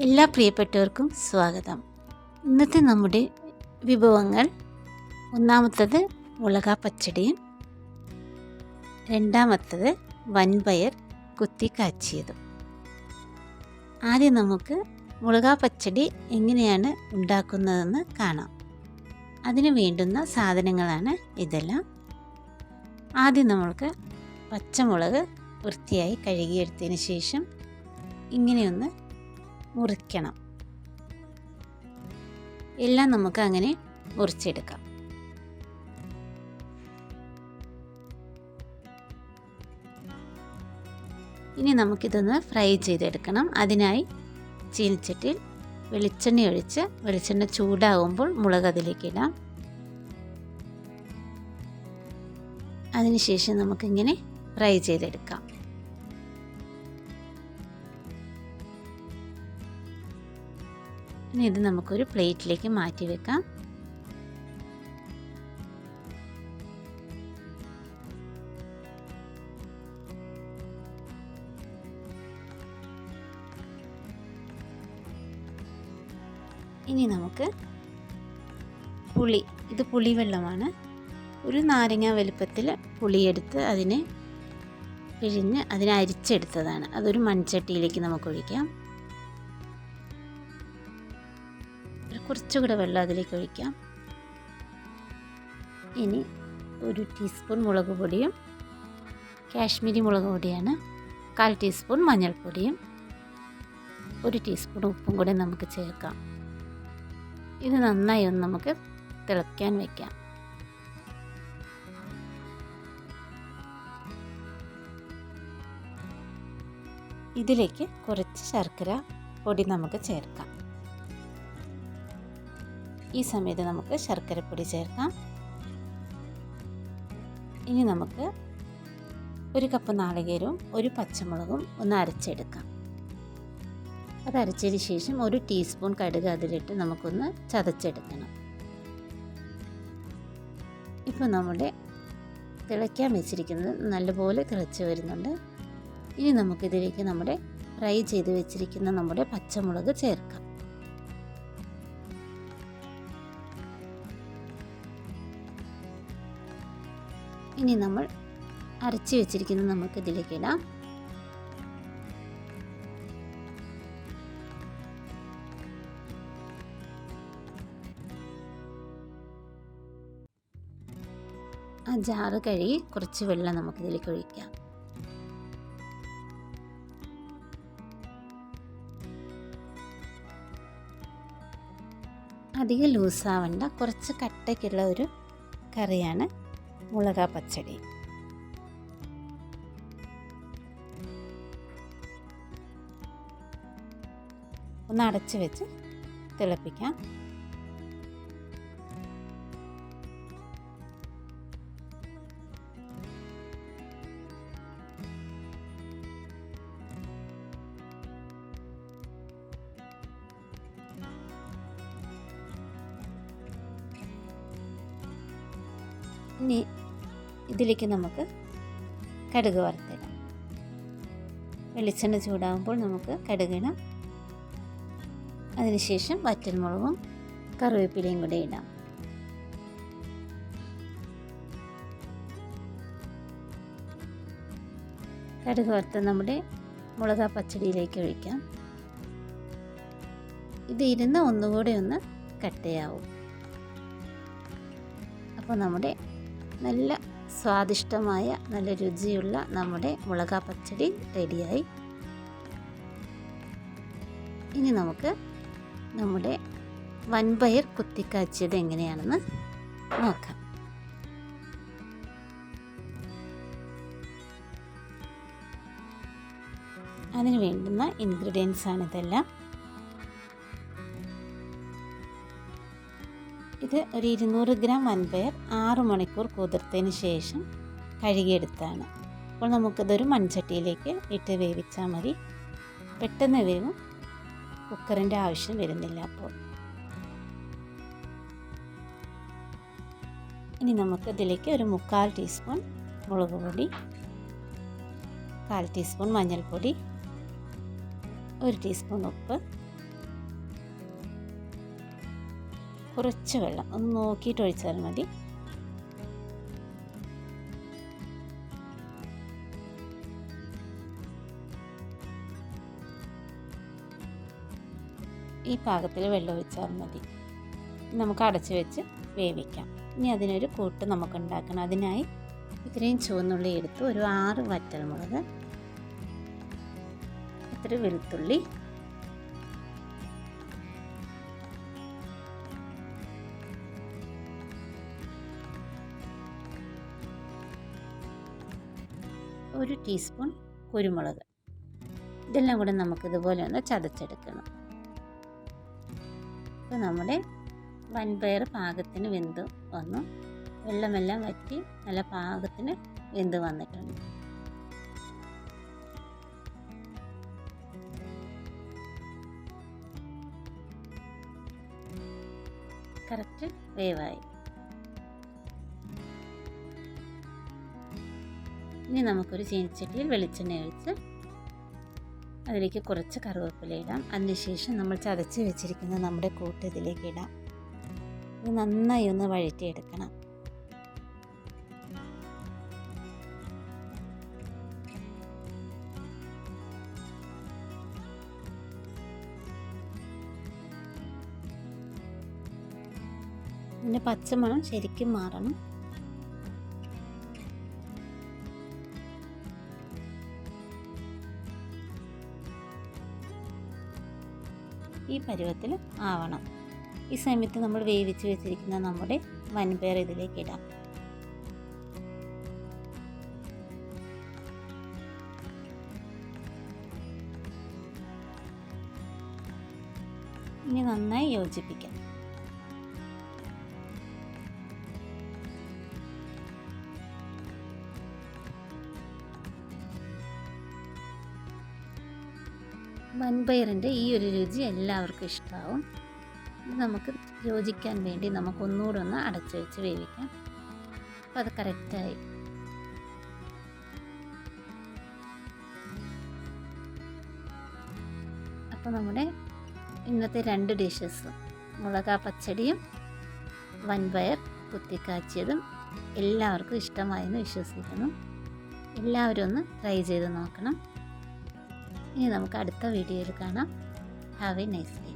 എല്ലാ പ്രിയപ്പെട്ടവർക്കും സ്വാഗതം. ഇന്നത്തെ നമ്മുടെ വിഭവങ്ങൾ ഒന്നാമത്തത് മുളക പച്ചടിയും രണ്ടാമത്തത് വൻപയർ കുത്തി ആദ്യം നമുക്ക് മുളക പച്ചടി എങ്ങനെയാണ് ഉണ്ടാക്കുന്നതെന്ന് കാണാം. അതിന് വേണ്ടുന്ന സാധനങ്ങളാണ് ഇതെല്ലാം. ആദ്യം നമ്മൾക്ക് പച്ചമുളക് വൃത്തിയായി കഴുകിയെടുത്തതിന് ശേഷം ഇങ്ങനെയൊന്ന് മുറിക്കണം. എല്ലാം നമുക്ക് അങ്ങനെ മുറിച്ചെടുക്കാം. ഇനി നമുക്കിതൊന്ന് ഫ്രൈ ചെയ്തെടുക്കണം. അതിനായി ചീനിച്ചട്ടിൽ വെളിച്ചെണ്ണ ഒഴിച്ച് വെളിച്ചെണ്ണ ചൂടാകുമ്പോൾ മുളക് അതിലേക്ക് ഇടാം അതിനുശേഷം നമുക്കിങ്ങനെ ഫ്രൈ ചെയ്തെടുക്കാം. ഇനി ഇത് നമുക്കൊരു പ്ലേറ്റിലേക്ക് മാറ്റി വെക്കാം. ഇനി നമുക്ക് പുളി ഇത് പുളിവെള്ളമാണ്. ഒരു നാരങ്ങ വലുപ്പത്തിൽ പുളിയെടുത്ത് അതിനെ പിഴിഞ്ഞ് അതിനെ അരിച്ചെടുത്തതാണ്. അതൊരു മൺചട്ടിയിലേക്ക് നമുക്ക് ഒഴിക്കാം കുറച്ചുകൂടെ വെള്ളം അതിലേക്ക് ഒഴിക്കാം. ഇനി ഒരു ടീസ്പൂൺ മുളക് പൊടിയും കാശ്മീരി മുളക് പൊടിയാണ് കാൽ ടീസ്പൂൺ മഞ്ഞൾപ്പൊടിയും ഒരു ടീസ്പൂൺ ഉപ്പും കൂടെ നമുക്ക് ചേർക്കാം. ഇത് നന്നായി ഒന്ന് നമുക്ക് തിളയ്ക്കാൻ വയ്ക്കാം ഇതിലേക്ക് കുറച്ച് ശർക്കര പൊടി നമുക്ക് ചേർക്കാം. ഈ സമയത്ത് നമുക്ക് ശർക്കരപ്പൊടി ചേർക്കാം. ഇനി നമുക്ക് ഒരു കപ്പ് നാളികേരവും ഒരു പച്ചമുളകും ഒന്ന് അരച്ചെടുക്കാം. അത് അരച്ചതിന് ശേഷം ഒരു ടീസ്പൂൺ കടുക് അതിലിട്ട് നമുക്കൊന്ന് ചതച്ചെടുക്കണം. ഇപ്പോൾ നമ്മുടെ തിളയ്ക്കാൻ വെച്ചിരിക്കുന്നത് നല്ലപോലെ തിളച്ച് വരുന്നുണ്ട്. ഇനി നമുക്കിതിലേക്ക് നമ്മുടെ ഫ്രൈ ചെയ്ത് വെച്ചിരിക്കുന്ന നമ്മുടെ പച്ചമുളക് ചേർക്കാം. ഇനി നമ്മൾ അരച്ച് വെച്ചിരിക്കുന്നത് നമുക്ക് ഇതിലേക്ക് ഇടാം. ആ ജാറ് കഴുകി കുറച്ച് വെള്ളം നമുക്ക് ഇതിലേക്ക് ഒഴിക്കാം. അധികം ലൂസാവണ്ട കുറച്ച് കട്ടയ്ക്കുള്ള ഒരു കറിയാണ് മുളക പച്ചടി ഒന്ന് അടച്ച് വെച്ച് തിളപ്പിക്കാം ഇനി ഇതിലേക്ക് നമുക്ക് കടുക് വറുത്തിടാം. വെളിച്ചെണ്ണ ചൂടാകുമ്പോൾ നമുക്ക് കടുകിടാം. അതിനുശേഷം വറ്റൽമുളകും കറിവേപ്പിലയും കൂടെ ഇടാം. കടുക് വറുത്ത് നമ്മുടെ മുളക് പച്ചടിയിലേക്ക് ഒഴിക്കാം. ഇത് ഇരുന്ന് ഒന്നുകൂടെ ഒന്ന് കട്ടയാവും. അപ്പോൾ നമ്മുടെ നല്ല സ്വാദിഷ്ടമായ നല്ല രുചിയുള്ള നമ്മുടെ മുളക പച്ചടി റെഡിയായി. ഇനി നമുക്ക് നമ്മുടെ വൻപയർ കുത്തിക്കാച്ചിയത് എങ്ങനെയാണെന്ന് നോക്കാം. അതിന് വേണ്ടുന്ന ഇൻഗ്രീഡിയൻസ് ആണ് ഇതെല്ലാം. ഇത് ഒരു ഇരുന്നൂറ് ഗ്രാം വൻപയർ ആറ് മണിക്കൂർ കുതിർത്തതിന് ശേഷം കഴുകിയെടുത്താണ്. അപ്പോൾ നമുക്കിതൊരു മൺചട്ടിയിലേക്ക് ഇട്ട് വേവിച്ചാൽ മതി. പെട്ടെന്ന് വേവും. കുക്കറിന്റെ ആവശ്യം വരുന്നില്ല അപ്പോൾ. ഇനി നമുക്ക് ഇതിലേക്ക് ഒരു മുക്കാൽ ടീസ്പൂൺ മുളക് പൊടി കാൽ ടീസ്പൂൺ മഞ്ഞൾപ്പൊടി ഒരു ടീസ്പൂൺ ഉപ്പ് കുറച്ച് വെള്ളം ഒന്ന് നോക്കിയിട്ട് ഒഴിച്ചാൽ മതി. ഈ പാകത്തിൽ വെള്ളം ഒഴിച്ചാൽ മതി. നമുക്ക് അടച്ച് വെച്ച് വേവിക്കാം. ഇനി അതിനൊരു കൂട്ട് നമുക്ക് ഉണ്ടാക്കണം. അതിനായി ഇത്രയും ചുവന്നുള്ളി എടുത്ത് ഒരു ആറ് വറ്റൽമുളക് ഇത്തിരി വെളുത്തുള്ളി ഒരു ടീസ്പൂൺ കുരുമുളക്. ഇതെല്ലാം കൂടെ നമുക്ക് ഇതുപോലെ ഒന്ന് ചതച്ചെടുക്കണം. അപ്പോൾ നമ്മുടെ വൻപയർ പാകത്തിന് വെന്ത് വന്നു. വെള്ളമെല്ലാം വറ്റി നല്ല പാകത്തിന് വെന്ത് വന്നിട്ടുണ്ട്. കറക്റ്റ് വേവായി. ഇനി നമുക്കൊരു ചീനിച്ചട്ടിയിൽ വെളിച്ചെണ്ണ ഒഴിച്ച് അതിലേക്ക് കുറച്ച് കറിവേപ്പില ഇടാം. അതിനുശേഷം നമ്മൾ ചതച്ച് വെച്ചിരിക്കുന്ന നമ്മുടെ കൂട്ട് ഇതിലേക്ക് ഇടാം. ഇത് നന്നായി ഒന്ന് വഴറ്റിയെടുക്കണം. ഇതിന്റെ പച്ചമണം ശരിക്കും മാറണം. ഈ പരുവത്തിൽ ആവണം. ഈ സമയത്ത് നമ്മൾ വേവിച്ച് വെച്ചിരിക്കുന്ന നമ്മുടെ വൻപയർ ഇതിലേക്ക് ഇടാം. ഇനി നന്നായി യോജിപ്പിക്കാം. വൻപയറിന്റെ ഈ ഒരു രുചി എല്ലാവർക്കും ഇഷ്ടമാവും നമുക്ക് യോജിക്കാൻ വേണ്ടി നമുക്ക് ഒന്നുകൂടെ ഒന്ന് അടച്ചു വെച്ച് വേവിക്കാം. അപ്പോൾ അത് കറക്റ്റായി. അപ്പോൾ നമ്മുടെ ഇന്നത്തെ രണ്ട് ഡിഷസ് മുളക പച്ചടിയും വൻപയർ കുത്തിക്കാച്ചിയതും എല്ലാവർക്കും ഇഷ്ടമായെന്ന് വിശ്വസിക്കുന്നു. എല്ലാവരും ഒന്ന് ട്രൈ ചെയ്ത് നോക്കണം. ഇനി നമുക്ക് അടുത്ത വീഡിയോയിൽ കാണാം. Have A nice day